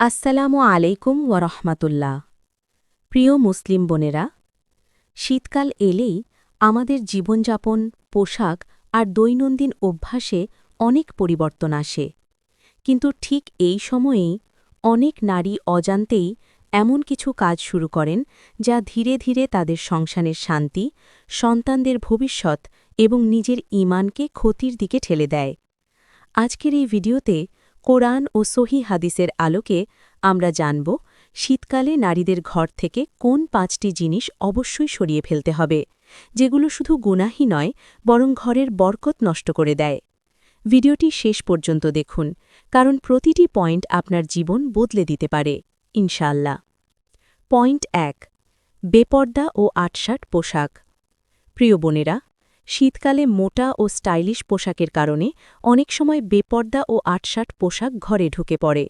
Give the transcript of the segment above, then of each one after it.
আসসালামু আলাইকুম ওরহমাতুল্লাহ প্রিয় মুসলিম বোনেরা, শীতকাল এলেই আমাদের জীবনযাপন, পোশাক আর দৈনন্দিন অভ্যাসে অনেক পরিবর্তন আসে। কিন্তু ঠিক এই সময়েই অনেক নারী অজান্তেই এমন কিছু কাজ শুরু করেন যা ধীরে ধীরে তাদের সংসারের শান্তি, সন্তানদের ভবিষ্যৎ এবং নিজের ইমানকে ক্ষতির দিকে ঠেলে দেয়। আজকের এই ভিডিওতে কোরআন ও সহি হাদিসের আলোকে আমরা জানব শীতকালে নারীদের ঘর থেকে কোন পাঁচটি জিনিস অবশ্যই সরিয়ে ফেলতে হবে, যেগুলো শুধু গুনাহি নয়, বরং ঘরের বরকত নষ্ট করে দেয়। ভিডিওটি শেষ পর্যন্ত দেখুন, কারণ প্রতিটি পয়েন্ট আপনার জীবন বদলে দিতে পারে ইনশাল্লাহ পয়েন্ট এক, বেপর্দা ও আটশাট পোশাক। প্রিয় বোনেরা শীতকালে মোটা ও স্টাইলিশ পোশাকের কারণে অনেক সময় বেপর্দা ও আটশাট পোশাক ঘরে ঢুকে পড়ে।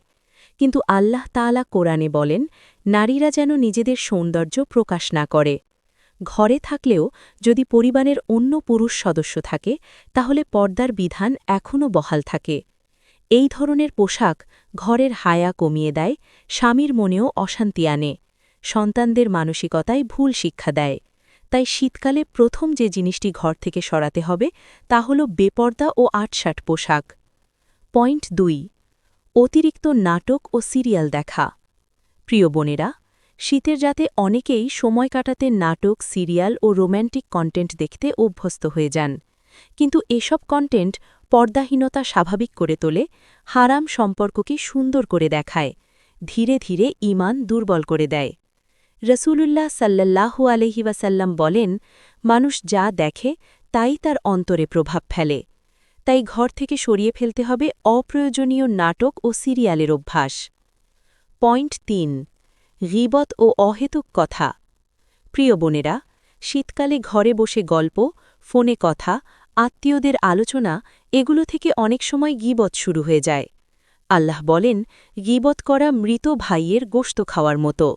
কিন্তু আল্লাহ তাআলা কোরআনে বলেন, নারীরা যেন নিজেদের সৌন্দর্য প্রকাশ না করে। ঘরে থাকলেও যদি পরিবারের অন্য পুরুষ সদস্য থাকে, তাহলে পর্দার বিধান এখনও বহাল থাকে। এই ধরনের পোশাক ঘরের হায়া কমিয়ে দেয়, স্বামীর মনেও অশান্তি আনে, সন্তানদের মানসিকতায় ভুল শিক্ষা দেয়। তাই শীতকালে প্রথম যে জিনিসটি ঘর থেকে সরাতে হবে, তা হল বেপর্দা ও আটশাট পোশাক। পয়েন্ট দুই, অতিরিক্ত নাটক ও সিরিয়াল দেখা। প্রিয় বোনেরা, শীতের রাতে অনেকেই সময় কাটাতে নাটক, সিরিয়াল ও রোম্যান্টিক কন্টেন্ট দেখতে অভ্যস্ত হয়ে যান। কিন্তু এসব কন্টেন্ট পর্দাহীনতা স্বাভাবিক করে তোলে, হারাম সম্পর্ককে সুন্দর করে দেখায়, ধীরে ধীরে ইমান দুর্বল করে দেয়। রসুলুল্লাহ সাল্লাল্লাহু আলহি ওয়াসাল্লাম বলেন, মানুষ যা দেখে, তাই তার অন্তরে প্রভাব ফেলে। তাই ঘর থেকে সরিয়ে ফেলতে হবে অপ্রয়োজনীয় নাটক ও সিরিয়ালের অভ্যাস। পয়েন্ট তিন, গিবত ও অহেতুক কথা। প্রিয় বোনেরা, শীতকালে ঘরে বসে গল্প, ফোনে কথা, আত্মীয়দের আলোচনা, এগুলো থেকে অনেক সময় গিবত শুরু হয়ে যায়। আল্লাহ বলেন, গিবত করা মৃত ভাইয়ের গোস্ত খাওয়ার মতো।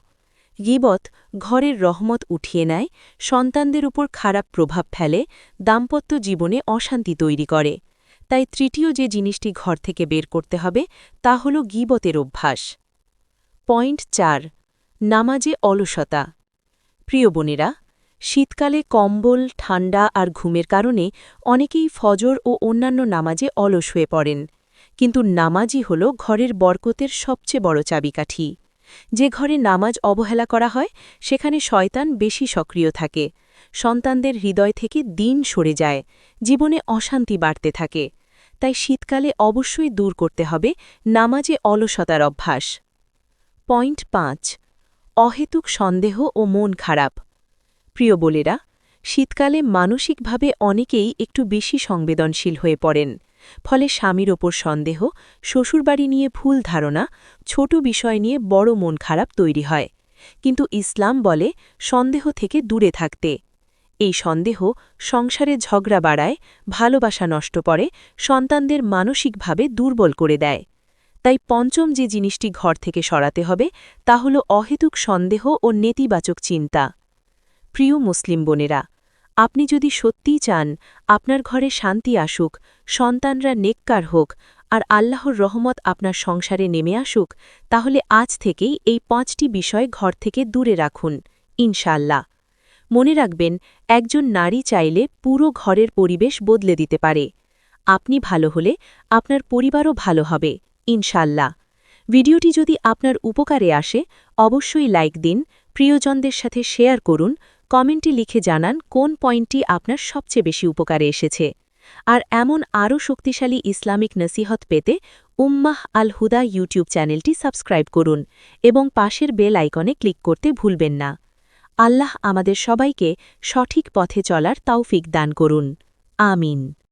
গিবত ঘরের রহমত উঠিয়ে নেয়, সন্তানদের উপর খারাপ প্রভাব ফেলে, দাম্পত্য জীবনে অশান্তি তৈরি করে। তাই তৃতীয় যে জিনিসটি ঘর থেকে বের করতে হবে, তা হল গিবতের অভ্যাস। পয়েন্ট চার, নামাজে অলসতা। প্রিয় বোনেরা, শীতকালে কম্বল ঠান্ডা আর ঘুমের কারণে অনেকেই ফজর ও অন্যান্য নামাজে অলস হয়ে পড়েন। কিন্তু নামাজই হল ঘরের বরকতের সবচেয়ে বড় চাবিকাঠি। যে ঘরে নামাজ অবহেলা করা হয়, সেখানে শয়তান বেশি সক্রিয় থাকে। সন্তানদের হৃদয় থেকে দিন সরে যায়, জীবনে অশান্তি বাড়তে থাকে। তাই শীতকালে অবশ্যই দূর করতে হবে নামাজে অলসতার অভ্যাস। পয়েন্ট পাঁচ, অহেতুক সন্দেহ ও মন খারাপ। প্রিয় বলেরা, শীতকালে মানসিকভাবে অনেকেই একটু বেশি সংবেদনশীল হয়ে পড়েন। ফলে স্বামীর ওপর সন্দেহ, শ্বশুরবাড়ি নিয়ে ভুল ধারণা, ছোট বিষয় নিয়ে বড় মন খারাপ তৈরি হয়। কিন্তু ইসলাম বলে সন্দেহ থেকে দূরে থাকতে। এই সন্দেহ সংসারে ঝগড়া বাড়ায়, ভালোবাসা নষ্ট করে, সন্তানদের মানসিকভাবে দুর্বল করে দেয়। তাই পঞ্চম যে জিনিসটি ঘর থেকে সরাতে হবে, তা হল অহেতুক সন্দেহ ও নেতিবাচক চিন্তা। প্রিয় মুসলিম বোনেরা আপনি যদি সত্যিই চান, আপনার ঘরে শান্তি আসুক, সন্তানরা নেককার হোক, আর আল্লাহর রহমত আপনার সংসারে নেমে আসুক, তাহলে আজ থেকেই এই পাঁচটি বিষয় ঘর থেকে দূরে রাখুন ইনশাল্লাহ মনে রাখবেন, একজন নারী চাইলে পুরো ঘরের পরিবেশ বদলে দিতে পারে। আপনি ভালো হলে আপনার পরিবারও ভালো হবে ইনশাল্লাহ ভিডিওটি যদি আপনার উপকারে আসে, অবশ্যই লাইক দিন, প্রিয়জনদের সাথে শেয়ার করুন কমেন্টে লিখে জানান কোন পয়েন্টটি আপনার সবচেয়ে বেশি উপকারে এসেছে। আর এমন আরও শক্তিশালী ইসলামিক নসিহত পেতে উম্মাহ আল হুদা ইউটিউব চ্যানেলটি সাবস্ক্রাইব করুন এবং পাশের বেল আইকনে ক্লিক করতে ভুলবেন না। আল্লাহ আমাদের সবাইকে সঠিক পথে চলার তাওফিক দান করুন। আমিন।